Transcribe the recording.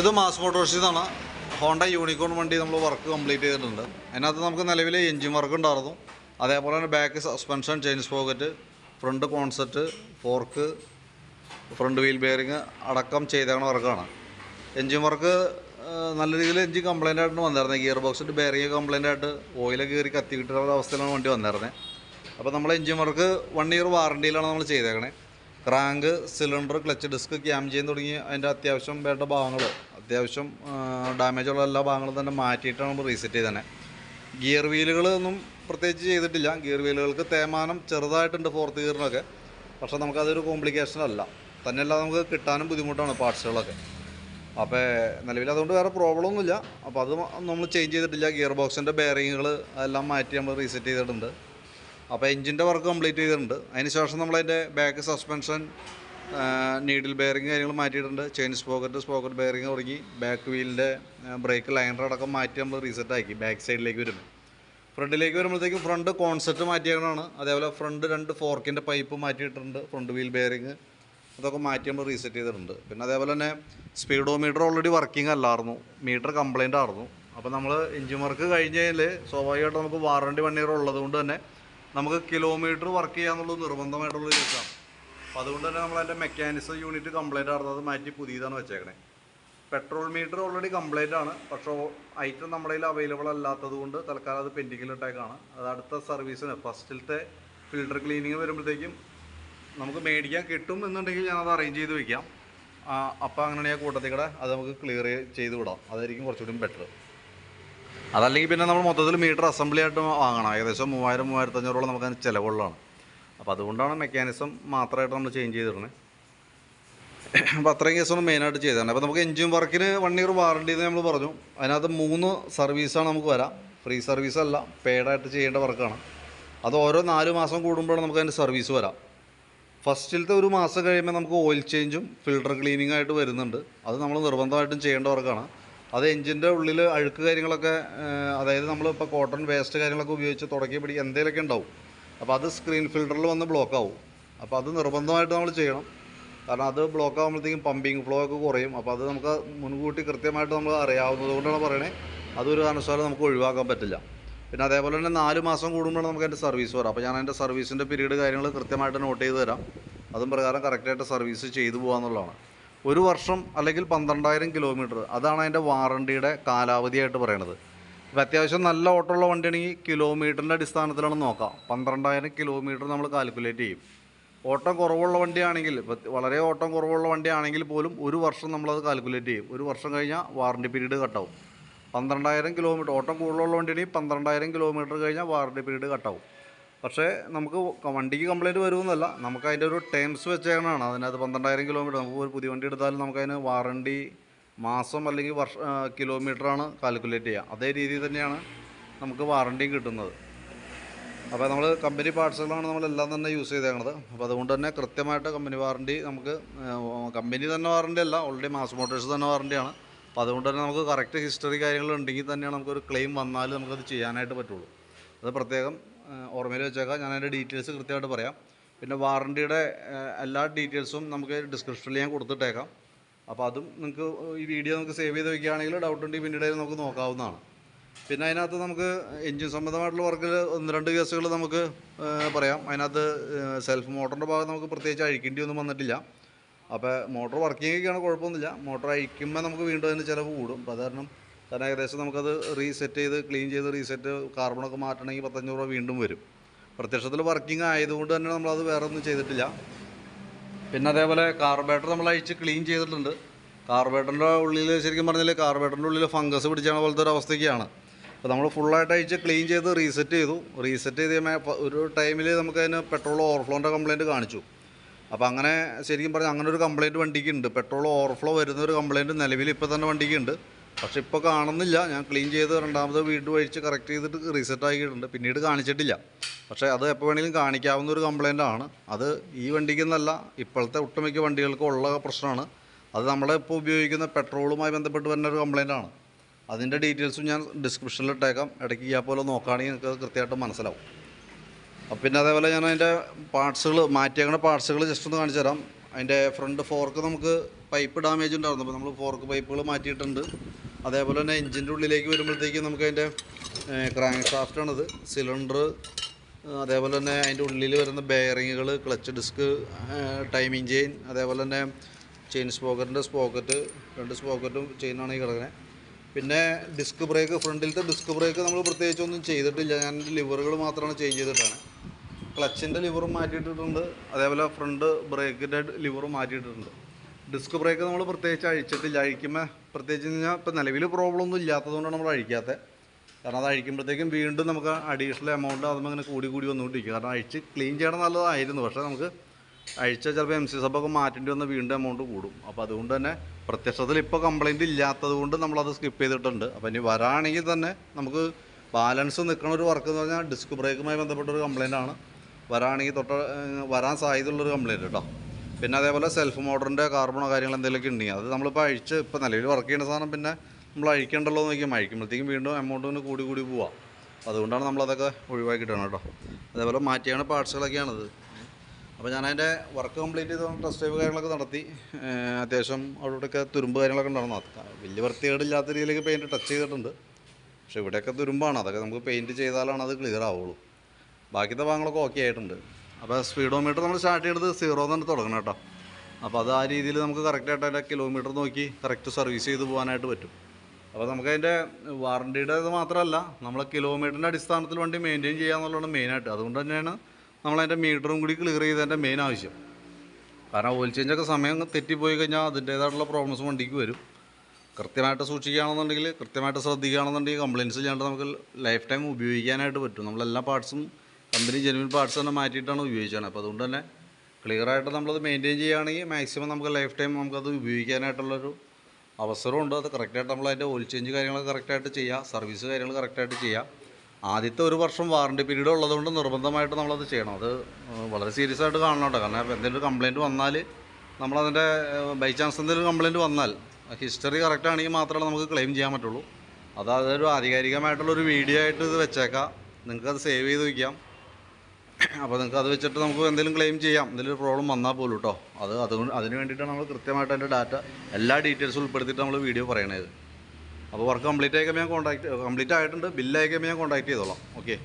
ഇത് മാസ് മോട്ടോഴ്സിൽ നിന്നാണ് Honda unicorn വണ്ടി നമ്മൾ വർക്ക് കംപ്ലീറ്റ് ചെയ്തിട്ടുണ്ട്. അതിനകത്ത് നമുക്ക് നിലവിൽ എൻജിൻ വർക്ക് ഉണ്ടായിരുന്നു. അതേപോലെ തന്നെ back suspension chains pocket front cone set fork front wheel bearing അടക്കം ചെയ്തേക്കണ വർക്കാണ്. എൻജിൻ വർക്ക് നല്ല രീതിയിൽ എൻജിൻ കംപ്ലൈന്റ് ആയിട്ട് വന്നിരുന്നത് ഗിയർ ബോക്സിന്റെ ബെയറിങ് കംപ്ലൈന്റ് ആയിട്ട് ഓയിലൊക്കെ കയറി കത്തി കിട്ടുന്ന അവസ്ഥയിലാണ് വണ്ടി വന്നിരുന്നത്. അപ്പോൾ നമ്മൾ എൻജിൻ വർക്ക് വൺ ഇയർ വാറണ്ടിയിലാണ് നമ്മൾ ചെയ്തേക്കണേ. Crank cylinder clutch disc cam ചെയ്യാൻ തുടങ്ങി അതിന്റെ അത്യാവശ്യം വേണ്ട ഭാഗങ്ങൾ. അത്യാവശ്യം ഡാമേജുള്ള എല്ലാ ഭാഗങ്ങളും തന്നെ മാറ്റിയിട്ടാണ് നമ്മൾ റീസെറ്റ് ചെയ്തത് ഗിയർ വീലുകളൊന്നും പ്രത്യേകിച്ച് ചെയ്തിട്ടില്ല. ഗിയർ വീലുകൾക്ക് തേമാനം ചെറുതായിട്ടുണ്ട് ഫോർത്ത് ഗിയറിനൊക്കെ പക്ഷേ നമുക്കതൊരു കോംപ്ലിക്കേഷൻ അല്ല. തന്നെയല്ല നമുക്ക് കിട്ടാനും ബുദ്ധിമുട്ടാണ് പാർട്സുകളൊക്കെ അപ്പോൾ നിലവിൽ അതുകൊണ്ട് വേറെ പ്രോബ്ലം ഒന്നുമില്ല. അപ്പോൾ അത് നമ്മൾ ചേഞ്ച് ചെയ്തിട്ടില്ല. ഗിയർ ബോക്സിന്റെ ബെയറിങ്ങുകൾ അതെല്ലാം മാറ്റി നമ്മൾ റീസെറ്റ് ചെയ്തിട്ടുണ്ട്. അപ്പോൾ എഞ്ചിന്റെ വർക്ക് കംപ്ലീറ്റ് ചെയ്തിട്ടുണ്ട്. അതിന് ശേഷം നമ്മളതിന്റെ ബാക്ക് സസ്പെൻഷൻ നീഡിൽ ബെയറിങ് കാര്യങ്ങൾ മാറ്റിയിട്ടുണ്ട്. ചെയിൻ സ്പോക്കറ്റ് സ്പോക്കറ്റ് ബെയറിങ് തുടങ്ങി. ബാക്ക് വീലിന്റെ ബ്രേക്ക് ലൈനർ അടക്കം മാറ്റി നമ്മൾ റീസെറ്റ് ആക്കി. ബാക്ക് സൈഡിലേക്ക് വരുമ്പോൾ ഫ്രണ്ടിലേക്ക് വരുമ്പോഴത്തേക്കും ഫ്രണ്ട് കോൺസെപ്റ്റ് മാറ്റിയാണ് അതേപോലെ ഫ്രണ്ട് രണ്ട് ഫോർക്കിന്റെ പൈപ്പ് മാറ്റിയിട്ടുണ്ട്. ഫ്രണ്ട് വീൽ ബെയറിങ് അതൊക്കെ മാറ്റി നമ്മൾ റീസെറ്റ് ചെയ്തിട്ടുണ്ട്. പിന്നെ അതേപോലെ തന്നെ സ്പീഡോ മീറ്റർ ഓൾറെഡി വർക്കിംഗ് അല്ലായിരുന്നു. മീറ്റർ കംപ്ലൈന്റ് ആയിരുന്നു. അപ്പോൾ നമ്മൾ എഞ്ചിൻ വർക്ക് കഴിഞ്ഞ് കഴിഞ്ഞാൽ സ്വാഭാവികമായിട്ട് നമുക്ക് വാറണ്ടി വൺ ഇയർ ഉള്ളത് കൊണ്ട് തന്നെ നമുക്ക് കിലോമീറ്റർ വർക്ക് ചെയ്യാന്നുള്ളത് നിർബന്ധമായിട്ടുള്ള കേസാണ്. അപ്പോൾ അതുകൊണ്ട് തന്നെ നമ്മൾ അതിന്റെ മെക്കാനിസം യൂണിറ്റ് കംപ്ലൈന്റ് ആയിരുന്നു അത് മാറ്റി പുതിയതാണ് വെച്ചേക്കണേ. പെട്രോൾ മീറ്റർ ഓൾറെഡി കംപ്ലൈന്റ് ആണ്. പക്ഷേ ഐറ്റം കയ്യിൽ അവൈലബിൾ അല്ലാത്തത് കൊണ്ട് തൽക്കാലം അത് പെൻഡിങ്ങിൽ ഇട്ടേക്കാണ്. അത് അടുത്ത സർവീസിന് ഫസ്റ്റിലത്തെ ഫിൽട്ടർ ക്ലീനിങ് വരുമ്പോഴത്തേക്കും നമുക്ക് മേടിക്കാൻ കിട്ടും എന്നുണ്ടെങ്കിൽ ഞാനത് അറേഞ്ച് ചെയ്ത് വെക്കാം. അപ്പോൾ അങ്ങനെയാണെങ്കിൽ കൂട്ടത്തിൽ കൂടെ അത് നമുക്ക് ക്ലിയർ ചെയ്ത് വിടാം. അതായിരിക്കും കുറച്ചുകൂടി ബെറ്റർ അതല്ലെങ്കിൽ പിന്നെ നമ്മൾ മൊത്തത്തിൽ മീറ്റർ അസംബ്ലി ആയിട്ട് വാങ്ങണം. ഏകദേശം മൂവായിരം മൂവായിരത്തഞ്ഞൂറോളം നമുക്ക് അതിന് ചിലവുള്ളതാണ്. അപ്പോൾ അതുകൊണ്ടാണ് മെക്കാനിസം മാത്രമായിട്ട് നമ്മൾ ചേഞ്ച് ചെയ്തിരുന്നത് അപ്പോൾ അത്രയും കേസാണ് മെയിനായിട്ട് ചെയ്തതാണ്. അപ്പോൾ നമുക്ക് എൻജിൻ വർക്കിന് വൺ ഇയർ വാറണ്ടി എന്ന് നമ്മൾ പറഞ്ഞു. അതിനകത്ത് മൂന്ന് സർവീസാണ് നമുക്ക് വരാം. ഫ്രീ സർവീസ് അല്ല പെയ്ഡായിട്ട് ചെയ്യേണ്ട വർക്കാണ് അത് ഓരോ നാല് മാസം കൂടുമ്പോഴാണ് നമുക്ക് അതിന്റെ സർവീസ് വരാം. ഫസ്റ്റിലത്തെ ഒരു മാസം കഴിയുമ്പോൾ നമുക്ക് ഓയിൽ ചേഞ്ചും ഫിൽട്ടർ ക്ലീനിങ്ങായിട്ട് വരുന്നുണ്ട്. അത് നമ്മൾ നിർബന്ധമായിട്ടും ചെയ്യേണ്ട വർക്കാണ് അത് എഞ്ചിന്റെ ഉള്ളിൽ അഴുക്ക് കാര്യങ്ങളൊക്കെ അതായത് നമ്മൾ നമ്മളിപ്പോൾ കോട്ടൺ വേസ്റ്റ് കാര്യങ്ങളൊക്കെ ഉപയോഗിച്ച് തുടക്കി പിടിക്കുക എന്തെങ്കിലുമൊക്കെ ഉണ്ടാവും. അപ്പോൾ അത് സ്ക്രീൻ ഫിൽറ്ററിൽ വന്ന് ബ്ലോക്ക് ആവും. അപ്പോൾ അത് നിർബന്ധമായിട്ട് നമ്മൾ ചെയ്യണം. കാരണം അത് ബ്ലോക്ക് ആകുമ്പോഴത്തേക്കും പമ്പിങ് ഫ്ലോ ഒക്കെ കുറയും. അപ്പോൾ അത് നമുക്ക് മുൻകൂട്ടി കൃത്യമായിട്ട് നമ്മൾ അറിയാവുന്നതുകൊണ്ടാണ് പറയണേ. അതൊരു കാരണവശാലും നമുക്ക് ഒഴിവാക്കാൻ പറ്റില്ല. പിന്നെ അതേപോലെ തന്നെ നാല് മാസം കൂടുമ്പോഴാണ് നമുക്ക് അതിന്റെ സർവീസ് വരാം. അപ്പോൾ ഞാൻ അതിന്റെ സർവീസിന്റെ പീരീഡ് കാര്യങ്ങൾ കൃത്യമായിട്ട് നോട്ട് ചെയ്ത് തരാം. അതും പ്രകാരം കറക്റ്റായിട്ട് സർവീസ് ചെയ്തു പോകാന്നുള്ളതാണ് ഒരു വർഷം അല്ലെങ്കിൽ പന്ത്രണ്ടായിരം കിലോമീറ്റർ. അതാണ് അതിന്റെ വാറണ്ടിയുടെ കാലാവധിയായിട്ട് പറയണത്. ഇപ്പോൾ അത്യാവശ്യം നല്ല ഓട്ടമുള്ള വണ്ടിയാണെങ്കിൽ കിലോമീറ്ററിന്റെ അടിസ്ഥാനത്തിലാണ് നോക്കാം. പന്ത്രണ്ടായിരം കിലോമീറ്റർ നമ്മൾ കാൽക്കുലേറ്റ് ചെയ്യും. ഓട്ടം കുറവുള്ള വണ്ടിയാണെങ്കിൽ വളരെ ഓട്ടം കുറവുള്ള വണ്ടിയാണെങ്കിൽ പോലും ഒരു വർഷം നമ്മളത് കാൽക്കുലേറ്റ് ചെയ്യും. ഒരു വർഷം കഴിഞ്ഞാൽ വാറണ്ടി പീരീഡ് കട്ടാവും. പന്ത്രണ്ടായിരം കിലോമീറ്റർ ഓട്ടം കൂടുതലുള്ള വണ്ടിയാണെങ്കിൽ പന്ത്രണ്ടായിരം കിലോമീറ്റർ കഴിഞ്ഞാൽ വാറണ്ടി പീരീഡ് കട്ടാവും. പക്ഷേ നമുക്ക് വണ്ടിക്ക് കംപ്ലൈന്റ് വരുമെന്നല്ല. നമുക്ക് അതിന്റെ ഒരു ടേംസ് വെച്ചേക്കണതാണ്. അതിനകത്ത് പന്ത്രണ്ടായിരം കിലോമീറ്റർ നമുക്ക് ഒരു പുതിയ വണ്ടി എടുത്താലും നമുക്കതിന് വാറണ്ടി മാസം അല്ലെങ്കിൽ വർഷ കിലോമീറ്ററാണ് കാൽക്കുലേറ്റ് ചെയ്യുക. അതേ രീതിയിൽ തന്നെയാണ് നമുക്ക് വാറണ്ടിയും കിട്ടുന്നത്. അപ്പോൾ നമ്മൾ കമ്പനി പാർട്സുകളാണ് നമ്മളെല്ലാം തന്നെ യൂസ് ചെയ്തേക്കണത്. അപ്പോൾ അതുകൊണ്ട് തന്നെ കൃത്യമായിട്ട് കമ്പനി വാറണ്ടി നമുക്ക് കമ്പനി തന്നെ വാറണ്ടി അല്ല ഓൾറെഡി മാസ് മോട്ടേഴ്സ് തന്നെ വാറണ്ടിയാണ് അപ്പോൾ അതുകൊണ്ട് തന്നെ നമുക്ക് കറക്റ്റ് ഹിസ്റ്ററി കാര്യങ്ങൾ ഉണ്ടെങ്കിൽ തന്നെയാണ് നമുക്കൊരു ക്ലെയിം വന്നാലും നമുക്കത് ചെയ്യാനായിട്ട് പറ്റുള്ളൂ. അത് പ്രത്യേകം ഓർമ്മയിൽ വെച്ചേക്കാം. ഞാൻ അതിന്റെ ഡീറ്റെയിൽസ് കൃത്യമായിട്ട് പറയാം. പിന്നെ വാറണ്ടിയുടെ എല്ലാ ഡീറ്റെയിൽസും നമുക്ക് ഡിസ്ക്രിപ്ഷനിൽ ഞാൻ കൊടുത്തിട്ടേക്കാം. അപ്പോൾ അതും നിങ്ങൾക്ക് ഈ വീഡിയോ നമുക്ക് സേവ് ചെയ്ത് വെക്കുകയാണെങ്കിൽ ഡൗട്ട് ഉണ്ടെങ്കിൽ പിന്നീട് നമുക്ക് നോക്കാവുന്നതാണ്. പിന്നെ അതിനകത്ത് നമുക്ക് എൻജിൻ സംബന്ധമായിട്ടുള്ള വർക്കിൽ ഒന്ന് രണ്ട് കേസുകൾ നമുക്ക് പറയാം. അതിനകത്ത് സെൽഫ് മോട്ടറിന്റെ ഭാഗം നമുക്ക് പ്രത്യേകിച്ച് അഴിക്കേണ്ടി ഒന്നും വന്നിട്ടില്ല. അപ്പോൾ മോട്ടോർ വർക്കിംഗ് ഒക്കെയാണ് കുഴപ്പമൊന്നുമില്ല. മോട്ടോർ അഴിക്കുമ്പോൾ നമുക്ക് വീണ്ടും അതിന് ചിലവ് കൂടും. അപ്പോൾ അത് കാരണം കാരണം ഏകദേശം നമുക്കത് റീസെറ്റ് ചെയ്ത് ക്ലീൻ ചെയ്ത് റീസെറ്റ് കാർബണൊക്കെ മാറ്റണമെങ്കിൽ പത്തഞ്ഞൂറ് രൂപ വീണ്ടും വരും. പ്രത്യക്ഷത്തിൽ വർക്കിംഗ് ആയതുകൊണ്ട് തന്നെ നമ്മളത് വേറെ ഒന്നും ചെയ്തിട്ടില്ല. പിന്നെ അതേപോലെ കാർബേറ്റർ നമ്മൾ അഴിച്ച് ക്ലീൻ ചെയ്തിട്ടുണ്ട്. കാർബേറ്ററിന്റെ ഉള്ളിൽ ശരിക്കും പറഞ്ഞാൽ കാർബേറ്ററിന്റെ ഉള്ളിൽ ഫംഗസ് പിടിച്ചാണ് പോലത്തെ ഒരു അവസ്ഥയ്ക്കാണ്. അപ്പോൾ നമ്മൾ ഫുള്ളായിട്ട് അഴിച്ച് ക്ലീൻ ചെയ്ത് റീസെറ്റ് ചെയ്തു. റീസെറ്റ് ചെയ്ത് ഒരു ടൈമിൽ നമുക്കതിന് പെട്രോൾ ഓവർഫ്ലോന്റെ കംപ്ലയിന്റ് കാണിച്ചു. അപ്പോൾ അങ്ങനെ ശരിക്കും പറഞ്ഞാൽ അങ്ങനെ ഒരു കംപ്ലയിന്റ് വണ്ടിക്ക് ഉണ്ട്. പെട്രോൾ ഓവർഫ്ലോ വരുന്ന ഒരു കംപ്ലയിന്റ് നിലവിൽ ഇപ്പോൾ തന്നെ വണ്ടിക്ക് ഉണ്ട്. പക്ഷേ ഇപ്പോൾ കാണുന്നില്ല. ഞാൻ ക്ലീൻ ചെയ്ത് രണ്ടാമത് വീണ്ടും അഴിച്ച് കറക്റ്റ് ചെയ്തിട്ട് റീസെറ്റ് ആക്കിയിട്ടുണ്ട്. പിന്നീട് കാണിച്ചിട്ടില്ല. പക്ഷേ അത് എപ്പോൾ വേണമെങ്കിലും കാണിക്കാവുന്ന ഒരു കംപ്ലയിന്റ് ആണ്. അത് ഈ വണ്ടിക്ക് എന്നല്ല ഇപ്പോഴത്തെ ഒട്ടുമിക്ക വണ്ടികൾക്കും ഉള്ള പ്രശ്നമാണ്. അത് നമ്മളെ ഇപ്പോൾ ഉപയോഗിക്കുന്ന പെട്രോളുമായി ബന്ധപ്പെട്ട് വരുന്ന ഒരു കംപ്ലയിന്റ് ആണ്. അതിന്റെ ഡീറ്റെയിൽസും ഞാൻ ഡിസ്ക്രിപ്ഷനിൽ ഇട്ടേക്കാം. ഇടയ്ക്ക് ഈ പോലെ നോക്കുകയാണെങ്കിൽ നിങ്ങൾക്ക് കൃത്യമായിട്ട് മനസ്സിലാവും. അപ്പം പിന്നെ അതേപോലെ ഞാൻ അതിന്റെ പാർട്സുകൾ മാറ്റിയേക്കുന്ന പാർട്സുകൾ ജസ്റ്റ് ഒന്ന് കാണിച്ചു തരാം. അതിന്റെ ഫ്രണ്ട് ഫോർക്ക് നമുക്ക് പൈപ്പ് ഡാമേജ് ഉണ്ടായിരുന്നു. അപ്പോൾ നമ്മൾ ഫോർക്ക് പൈപ്പുകൾ മാറ്റിയിട്ടുണ്ട്. അതേപോലെ തന്നെ എഞ്ചിന്റെ ഉള്ളിലേക്ക് വരുമ്പോഴത്തേക്കും നമുക്ക് അതിന്റെ ക്രാങ്ക് ഷാഫ്റ്റാണത് സിലിണ്ടർ അതേപോലെ തന്നെ അതിന്റെ ഉള്ളിൽ വരുന്ന ബെയറിങ്ങുകൾ ക്ലച്ച് ഡിസ്ക് ടൈമിങ് ചെയിൻ അതേപോലെ തന്നെ ചെയിൻ സ്പോക്കറ്റിന്റെ സ്പോക്കറ്റ് രണ്ട് സ്പോക്കറ്റും ചെയിനാണ് ഈ കിടക്കുന്നത് പിന്നെ ഡിസ്ക് ബ്രേക്ക് ഫ്രണ്ടിലത്തെ ഡിസ്ക് ബ്രേക്ക് നമ്മൾ പ്രത്യേകിച്ചൊന്നും ചെയ്തിട്ടില്ല. ഞാൻ ലിവറുകൾ മാത്രമാണ് ചേഞ്ച് ചെയ്തിട്ടാണ്. ക്ലച്ചിന്റെ ലിവറും മാറ്റിയിട്ടിട്ടുണ്ട്. അതേപോലെ ഫ്രണ്ട് ബ്രേക്കിന്റെ ലിവറും മാറ്റിയിട്ടിട്ടുണ്ട് ഡിസ്ക് ബ്രേക്ക് നമ്മൾ പ്രത്യേകിച്ച് അഴിച്ചിട്ടില്ല. അഴിക്കുമ്പോൾ പ്രത്യേകിച്ച് കഴിഞ്ഞാൽ ഇപ്പോൾ നിലവിൽ പ്രോബ്ലം ഒന്നും ഇല്ലാത്തതുകൊണ്ടാണ് നമ്മൾ അഴിക്കാത്തത് കാരണം അത് അഴിക്കുമ്പോഴത്തേക്കും വീണ്ടും നമുക്ക് അഡീഷണൽ എമൗണ്ട് അതുമ്പോൾ അങ്ങനെ കൂടി കൂടി വന്നുകൊണ്ടിരിക്കും. കാരണം അഴിച്ച് ക്ലീൻ ചെയ്യണം നല്ലതായിരുന്നു. പക്ഷേ നമുക്ക് അഴിച്ചാൽ ചിലപ്പോൾ എം സി സബൊക്കെ മാറ്റേണ്ടി വന്ന വീണ്ടും എമൗണ്ട് കൂടും. അപ്പോൾ അതുകൊണ്ട് തന്നെ പ്രത്യക്ഷത്തിൽ ഇപ്പോൾ കംപ്ലയിന്റ് ഇല്ലാത്തത് കൊണ്ട് നമ്മളത് സ്കിപ്പ് ചെയ്തിട്ടുണ്ട്. അപ്പോൾ ഇനി വരാണെങ്കിൽ തന്നെ നമുക്ക് ബാലൻസ് നിൽക്കണ ഒരു വർക്ക് എന്ന് പറഞ്ഞാൽ ഡിസ്ക് ബ്രേക്കുമായി ബന്ധപ്പെട്ട ഒരു കംപ്ലൈന്റ് ആണ്. വരാണെങ്കിൽ തൊട്ട് വരാൻ സാധ്യതയുള്ളൊരു കംപ്ലയിന്റ് കേട്ടോ. പിന്നെ അതേപോലെ സെൽഫ് മോട്ടറിന്റെ കാർബണോ കാര്യങ്ങൾ എന്തെങ്കിലുമൊക്കെ ഉണ്ടെങ്കിൽ അത് നമ്മളിപ്പോൾ അഴിച്ച് ഇപ്പോൾ നിലവിൽ വർക്ക് ചെയ്യുന്ന സാധനം പിന്നെ നമ്മൾ അഴിക്കണ്ടല്ലോ എന്ന് നോക്കിയാൽ അഴിക്കുമ്പോഴത്തേക്കും വീണ്ടും എമൗണ്ട് ഒന്ന് കൂടി കൂടി പോവാം. അതുകൊണ്ടാണ് നമ്മളതൊക്കെ ഒഴിവാക്കിയിട്ടാണ് കേട്ടോ. അതേപോലെ മാറ്റിയാണ് പാർട്സുകളൊക്കെയാണത്. അപ്പോൾ ഞാൻ അതിന്റെ വർക്ക് കംപ്ലീറ്റ് ചെയ്ത് ടെസ്റ്റ് ഡ്രൈവ് കാര്യങ്ങളൊക്കെ നടത്തി. അത്യാവശ്യം അവിടെയൊക്കെ തുരുമ്പ് കാര്യങ്ങളൊക്കെ ഉണ്ടായിരുന്നു. വലിയ വൃത്തികേടില്ലാത്ത രീതിയിലേക്ക് പെയിന്റ് ടച്ച് ചെയ്തിട്ടുണ്ട്. പക്ഷേ ഇവിടെയൊക്കെ തുരുമ്പാണ്. അതൊക്കെ നമുക്ക് പെയിന്റ് ചെയ്താലാണ് അത് ക്ലിയർ ആവുള്ളൂ. ബാക്കിയത്തെ ഭാഗങ്ങളൊക്കെ ഓക്കെ ആയിട്ടുണ്ട്. അപ്പോൾ സ്പീഡോമീറ്റർ നമ്മൾ സ്റ്റാർട്ട് ചെയ്യുന്നത് സീറോ തന്നെ തുടങ്ങണം കേട്ടോ. അപ്പോൾ അത് ആ രീതിയിൽ നമുക്ക് കറക്റ്റായിട്ട് അതിന്റെ കിലോമീറ്റർ നോക്കി കറക്റ്റ് സർവീസ് ചെയ്ത് പോകാനായിട്ട് പറ്റും. അപ്പോൾ നമുക്ക് അതിന്റെ വാറണ്ടിയുടെ ഇത് മാത്രമല്ല നമ്മൾ കിലോമീറ്ററിന്റെ അടിസ്ഥാനത്തിൽ വണ്ടി മെയിന്റെയിൻ ചെയ്യുക എന്നുള്ളതാണ് മെയിനായിട്ട് അതുകൊണ്ട് തന്നെയാണ് നമ്മളതിന്റെ മീറ്ററും കൂടി ക്ലിയർ ചെയ്തതിന്റെ മെയിൻ ആവശ്യം. കാരണം ഓയിൽ ചേഞ്ചൊക്കെ സമയം തെറ്റിപ്പോയി കഴിഞ്ഞാൽ അതിന്റേതായിട്ടുള്ള പ്രോബ്ലംസ് വണ്ടിക്ക് വരും. കൃത്യമായിട്ട് സൂക്ഷിക്കുകയാണെന്നുണ്ടെങ്കിൽ കൃത്യമായിട്ട് ശ്രദ്ധിക്കുകയാണെന്നുണ്ടെങ്കിൽ കംപ്ലയിൻസ് ചെയ്യാണ്ട് നമുക്ക് ലൈഫ് ടൈം ഉപയോഗിക്കാനായിട്ട് പറ്റും. നമ്മളെല്ലാ പാർട്സും കമ്പനി ജെനുവിൻ പാർട്സ് തന്നെ മാറ്റിയിട്ടാണ് ഉപയോഗിച്ചത്. അപ്പോൾ അതുകൊണ്ട് തന്നെ ക്ലിയർ ആയിട്ട് നമ്മളത് മെയിന്റെയിൻ ചെയ്യുകയാണെങ്കിൽ മാക്സിമം നമുക്ക് ലൈഫ് ടൈം നമുക്കത് ഉപയോഗിക്കാനായിട്ടുള്ളൊരു അവസരമുണ്ട് അത് കറക്റ്റായിട്ട് നമ്മൾ അതിന്റെ ഓയിൽ ചേഞ്ച് കാര്യങ്ങളൊക്കെ കറക്റ്റായിട്ട് ചെയ്യുക സർവീസ് കാര്യങ്ങൾ കറക്റ്റായിട്ട് ചെയ്യുക ആദ്യത്തെ ഒരു വർഷം വാറണ്ടി പീരീഡ് ഉള്ളതുകൊണ്ട് നിർബന്ധമായിട്ട് നമ്മളത് ചെയ്യണം. അത് വളരെ സീരിയസ് ആയിട്ട് കാണണം കാരണം എന്തെങ്കിലും കംപ്ലയിന്റ് വന്നാൽ നമ്മളതിന്റെ ബൈ ചാൻസ് എന്തെങ്കിലും കംപ്ലയിന്റ് വന്നാൽ ഹിസ്റ്ററി കറക്റ്റ് ആണെങ്കിൽ മാത്രമേ നമുക്ക് ക്ലെയിം ചെയ്യാൻ പറ്റുള്ളൂ. അത് അതൊരു ആധികാരികമായിട്ടുള്ളൊരു വീഡിയോ ആയിട്ട് ഇത് വെച്ചേക്കാം. നിങ്ങൾക്കത് സേവ് ചെയ്ത് വയ്ക്കാം അപ്പോൾ നിങ്ങൾക്ക് അത് വെച്ചിട്ട് നമുക്ക് എന്തെങ്കിലും ക്ലെയിം ചെയ്യാം. എന്തെങ്കിലും പ്രോബ്ലം വന്നാൽ പോലും കേട്ടോ അത് അതുകൊണ്ട് അതിന് വേണ്ടിയിട്ടാണ് നമ്മൾ കൃത്യമായിട്ട് അതിന്റെ ഡാറ്റ എല്ലാ ഡീറ്റെയിൽസും ഉൾപ്പെടുത്തിയിട്ട് നമ്മൾ വീഡിയോ പറയണത്. അപ്പോൾ വർക്ക് കംപ്ലീറ്റ് ആയി ആയിക്കുമ്പോൾ ഞാൻ കോൺടാക്ട് കംപ്ലീറ്റ് ആയിട്ടുണ്ട്. ബില്ലായി കഴിയുമ്പോൾ ഞാൻ കോൺടാക്ട് ചെയ്തോളാം. ഓക്കെ